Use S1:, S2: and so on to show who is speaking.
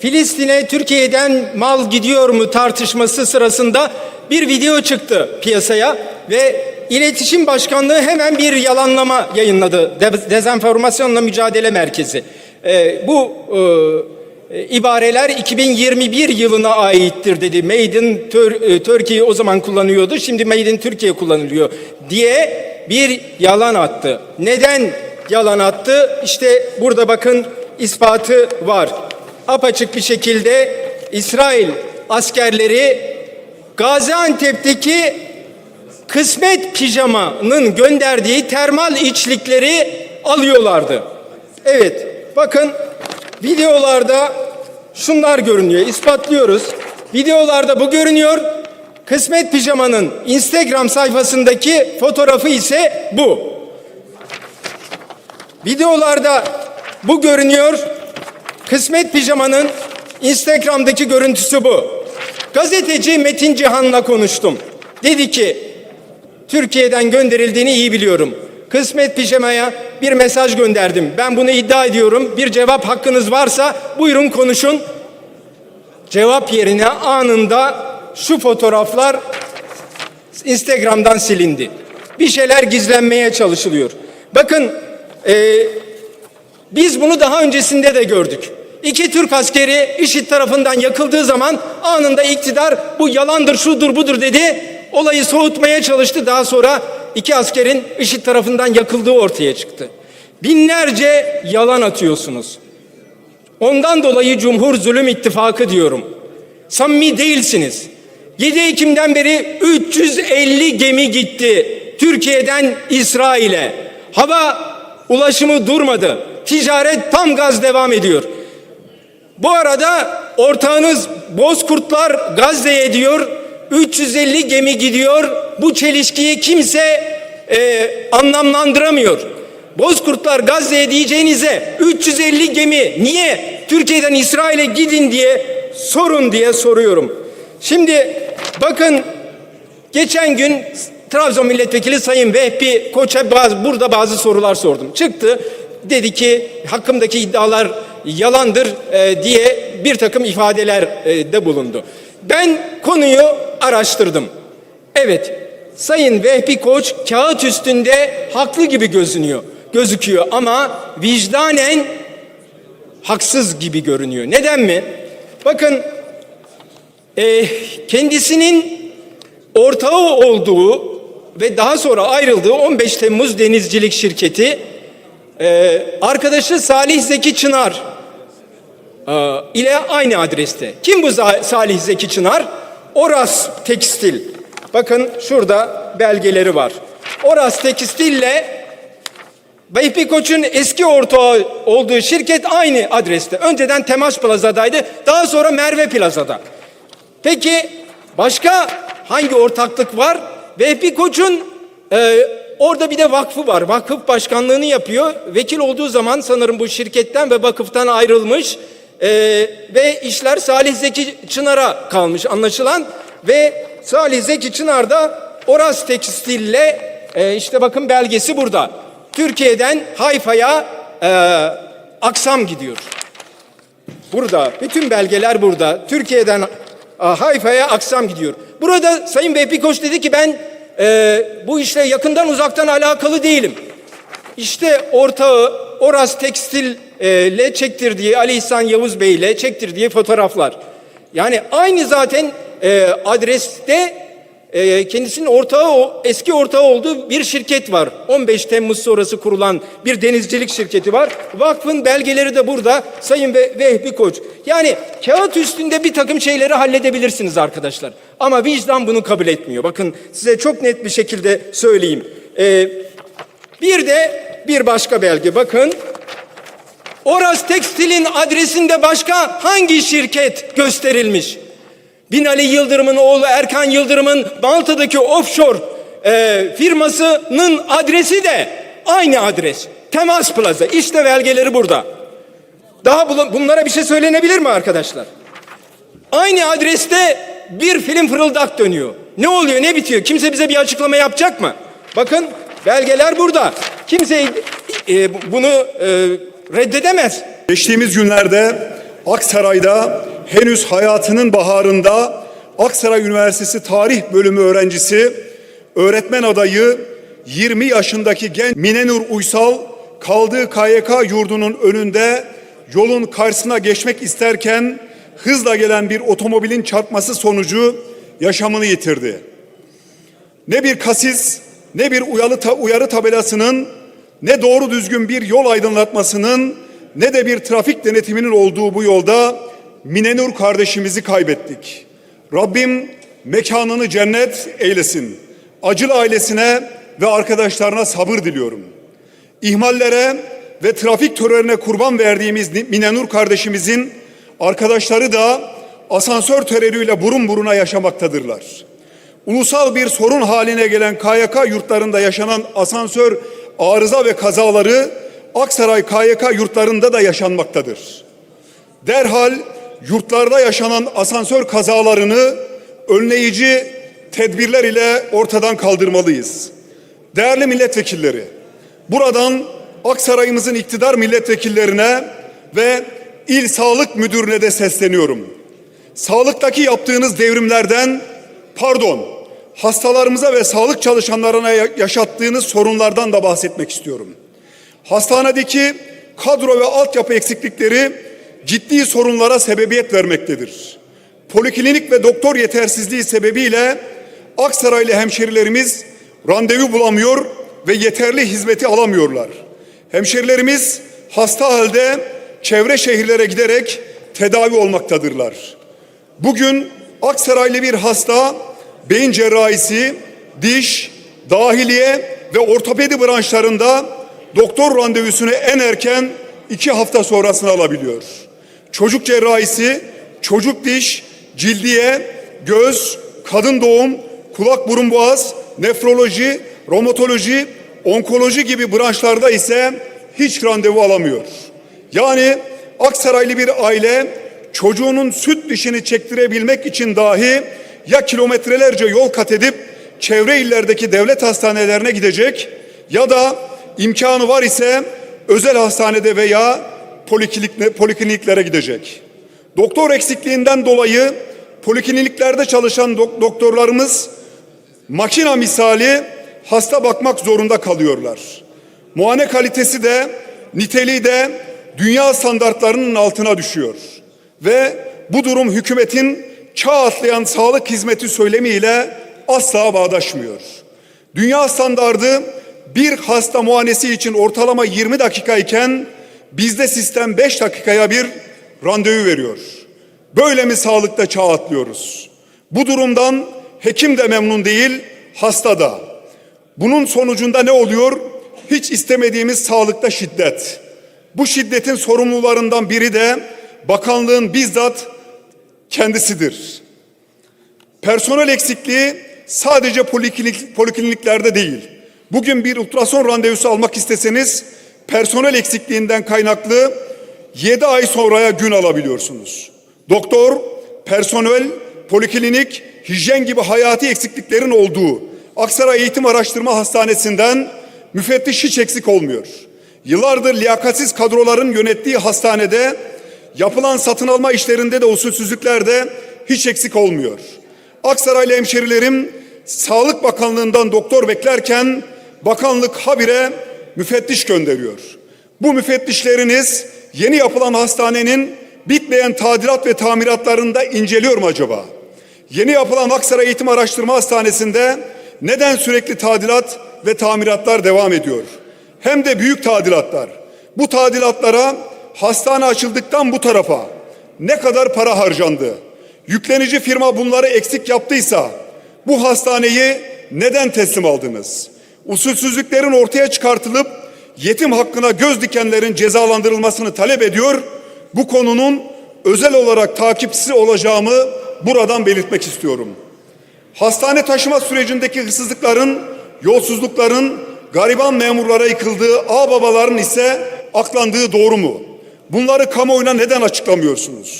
S1: Filistin'e Türkiye'den mal gidiyor mu tartışması sırasında bir video çıktı piyasaya ve İletişim Başkanlığı hemen bir yalanlama yayınladı. De- Dezenformasyonla Mücadele Merkezi. Ee, bu e, ibareler 2021 yılına aittir dedi. Made in Tür- e, Turkey o zaman kullanıyordu. Şimdi Made in Türkiye kullanılıyor diye bir yalan attı. Neden yalan attı? İşte burada bakın ispatı var apaçık bir şekilde İsrail askerleri Gaziantep'teki kısmet pijamanın gönderdiği termal içlikleri alıyorlardı. Evet bakın videolarda şunlar görünüyor ispatlıyoruz. Videolarda bu görünüyor. Kısmet pijamanın Instagram sayfasındaki fotoğrafı ise bu. Videolarda bu görünüyor. Kısmet pijamanın Instagram'daki görüntüsü bu. Gazeteci Metin Cihan'la konuştum. Dedi ki Türkiye'den gönderildiğini iyi biliyorum. Kısmet pijamaya bir mesaj gönderdim. Ben bunu iddia ediyorum. Bir cevap hakkınız varsa buyurun konuşun. Cevap yerine anında şu fotoğraflar Instagram'dan silindi. Bir şeyler gizlenmeye çalışılıyor. Bakın e, biz bunu daha öncesinde de gördük. İki Türk askeri IŞİD tarafından yakıldığı zaman anında iktidar bu yalandır, şudur, budur dedi. Olayı soğutmaya çalıştı. Daha sonra iki askerin IŞİD tarafından yakıldığı ortaya çıktı. Binlerce yalan atıyorsunuz. Ondan dolayı Cumhur Zulüm İttifakı diyorum. Samimi değilsiniz. 7 Ekim'den beri 350 gemi gitti Türkiye'den İsrail'e. Hava ulaşımı durmadı. Ticaret tam gaz devam ediyor. Bu arada ortağınız Bozkurtlar Gazze'ye diyor. 350 gemi gidiyor. Bu çelişkiyi kimse e, anlamlandıramıyor. Bozkurtlar Gazze'ye diyeceğinize 350 gemi niye Türkiye'den İsrail'e gidin diye sorun diye soruyorum. Şimdi bakın geçen gün Trabzon Milletvekili Sayın Vehbi Koç'a bazı, burada bazı sorular sordum. Çıktı dedi ki hakkımdaki iddialar yalandır e, diye bir takım ifadeler e, de bulundu. Ben konuyu araştırdım. Evet, Sayın Vehbi Koç kağıt üstünde haklı gibi gözünüyor, gözüküyor ama vicdanen haksız gibi görünüyor. Neden mi? Bakın e, kendisinin ortağı olduğu ve daha sonra ayrıldığı 15 Temmuz Denizcilik Şirketi e, arkadaşı Salih Zeki Çınar ile aynı adreste. Kim bu Salih Zeki Çınar? Oras Tekstil. Bakın şurada belgeleri var. Oras Tekstil ile Vehbi Koç'un eski ortağı olduğu şirket aynı adreste. Önceden Temaş Plaza'daydı. Daha sonra Merve Plaza'da. Peki başka hangi ortaklık var? Vehbi Koç'un e, orada bir de vakfı var. Vakıf başkanlığını yapıyor. Vekil olduğu zaman sanırım bu şirketten ve vakıftan ayrılmış. E, ve işler Salih Zeki Çınar'a kalmış anlaşılan. Ve Salih Zeki Çınar da Oras Tekstil'le e, işte bakın belgesi burada. Türkiye'den Hayfa'ya e, aksam gidiyor. Burada. Bütün belgeler burada. Türkiye'den a, Hayfa'ya aksam gidiyor. Burada Sayın Vehbi Koç dedi ki ben e, bu işle yakından uzaktan alakalı değilim. İşte ortağı Oras Tekstil ile çektirdiği Ali İhsan Yavuz Bey ile çektirdiği fotoğraflar. Yani aynı zaten e, adreste e, kendisinin ortağı o- eski ortağı olduğu bir şirket var. 15 Temmuz sonrası kurulan bir denizcilik şirketi var. Vakfın belgeleri de burada Sayın Ve- Vehbi Koç. Yani kağıt üstünde bir takım şeyleri halledebilirsiniz arkadaşlar. Ama vicdan bunu kabul etmiyor. Bakın size çok net bir şekilde söyleyeyim. E, bir de bir başka belge bakın. Oras Tekstil'in adresinde başka hangi şirket gösterilmiş? Binali Yıldırım'ın oğlu Erkan Yıldırım'ın Malta'daki offshore e, firmasının adresi de aynı adres. Temas Plaza. İşte belgeleri burada. Daha bunlara bir şey söylenebilir mi arkadaşlar? Aynı adreste bir film fırıldak dönüyor. Ne oluyor, ne bitiyor? Kimse bize bir açıklama yapacak mı? Bakın belgeler burada. Kimse e, bunu e, reddedemez.
S2: Geçtiğimiz günlerde Aksaray'da henüz hayatının baharında Aksaray Üniversitesi Tarih Bölümü öğrencisi, öğretmen adayı 20 yaşındaki genç Minenur Uysal kaldığı KYK yurdunun önünde yolun karşısına geçmek isterken hızla gelen bir otomobilin çarpması sonucu yaşamını yitirdi. Ne bir kasis, ne bir uyarı, ta- uyarı tabelasının, ne doğru düzgün bir yol aydınlatmasının, ne de bir trafik denetiminin olduğu bu yolda Minenur kardeşimizi kaybettik. Rabbim mekanını cennet eylesin. Acılı ailesine ve arkadaşlarına sabır diliyorum. İhmallere ve trafik terörüne kurban verdiğimiz Minenur kardeşimizin arkadaşları da asansör terörüyle burun buruna yaşamaktadırlar. Ulusal bir sorun haline gelen KYK yurtlarında yaşanan asansör arıza ve kazaları Aksaray KYK yurtlarında da yaşanmaktadır. Derhal yurtlarda yaşanan asansör kazalarını önleyici tedbirler ile ortadan kaldırmalıyız. Değerli milletvekilleri, buradan Aksaray'ımızın iktidar milletvekillerine ve il sağlık müdürüne de sesleniyorum. Sağlıktaki yaptığınız devrimlerden pardon, hastalarımıza ve sağlık çalışanlarına yaşattığınız sorunlardan da bahsetmek istiyorum. Hastanedeki kadro ve altyapı eksiklikleri ciddi sorunlara sebebiyet vermektedir. Poliklinik ve doktor yetersizliği sebebiyle Aksaraylı hemşerilerimiz randevu bulamıyor ve yeterli hizmeti alamıyorlar. Hemşerilerimiz hasta halde çevre şehirlere giderek tedavi olmaktadırlar. Bugün Aksaraylı bir hasta beyin cerrahisi, diş, dahiliye ve ortopedi branşlarında doktor randevusunu en erken iki hafta sonrasını alabiliyor. Çocuk cerrahisi, çocuk diş, cildiye, göz, kadın doğum, kulak burun boğaz, nefroloji, romatoloji, onkoloji gibi branşlarda ise hiç randevu alamıyor. Yani Aksaraylı bir aile çocuğunun süt dişini çektirebilmek için dahi ya kilometrelerce yol kat edip çevre illerdeki devlet hastanelerine gidecek ya da imkanı var ise özel hastanede veya poliklinik, polikliniklere gidecek. Doktor eksikliğinden dolayı polikliniklerde çalışan dok- doktorlarımız makina misali hasta bakmak zorunda kalıyorlar. Muayene kalitesi de niteliği de dünya standartlarının altına düşüyor. Ve bu durum hükümetin çağ atlayan sağlık hizmeti söylemiyle asla bağdaşmıyor. Dünya standardı bir hasta muayenesi için ortalama 20 dakika iken bizde sistem 5 dakikaya bir randevu veriyor. Böyle mi sağlıkta çağ atlıyoruz? Bu durumdan hekim de memnun değil, hasta da. Bunun sonucunda ne oluyor? Hiç istemediğimiz sağlıkta şiddet. Bu şiddetin sorumlularından biri de bakanlığın bizzat kendisidir. Personel eksikliği sadece poliklinik, polikliniklerde değil. Bugün bir ultrason randevusu almak isteseniz personel eksikliğinden kaynaklı 7 ay sonraya gün alabiliyorsunuz. Doktor, personel, poliklinik, hijyen gibi hayati eksikliklerin olduğu Aksaray Eğitim Araştırma Hastanesi'nden müfettiş hiç eksik olmuyor. Yıllardır liyakatsiz kadroların yönettiği hastanede yapılan satın alma işlerinde de usulsüzlüklerde hiç eksik olmuyor. Aksaraylı hemşerilerim Sağlık Bakanlığı'ndan doktor beklerken bakanlık habire müfettiş gönderiyor. Bu müfettişleriniz yeni yapılan hastanenin bitmeyen tadilat ve tamiratlarında inceliyor mu acaba? Yeni yapılan Aksaray Eğitim Araştırma Hastanesi'nde neden sürekli tadilat ve tamiratlar devam ediyor? Hem de büyük tadilatlar. Bu tadilatlara hastane açıldıktan bu tarafa ne kadar para harcandı? Yüklenici firma bunları eksik yaptıysa bu hastaneyi neden teslim aldınız? Usulsüzlüklerin ortaya çıkartılıp yetim hakkına göz dikenlerin cezalandırılmasını talep ediyor. Bu konunun özel olarak takipçisi olacağımı buradan belirtmek istiyorum. Hastane taşıma sürecindeki hırsızlıkların, yolsuzlukların gariban memurlara yıkıldığı, ağ babaların ise aklandığı doğru mu? Bunları kamuoyuna neden açıklamıyorsunuz?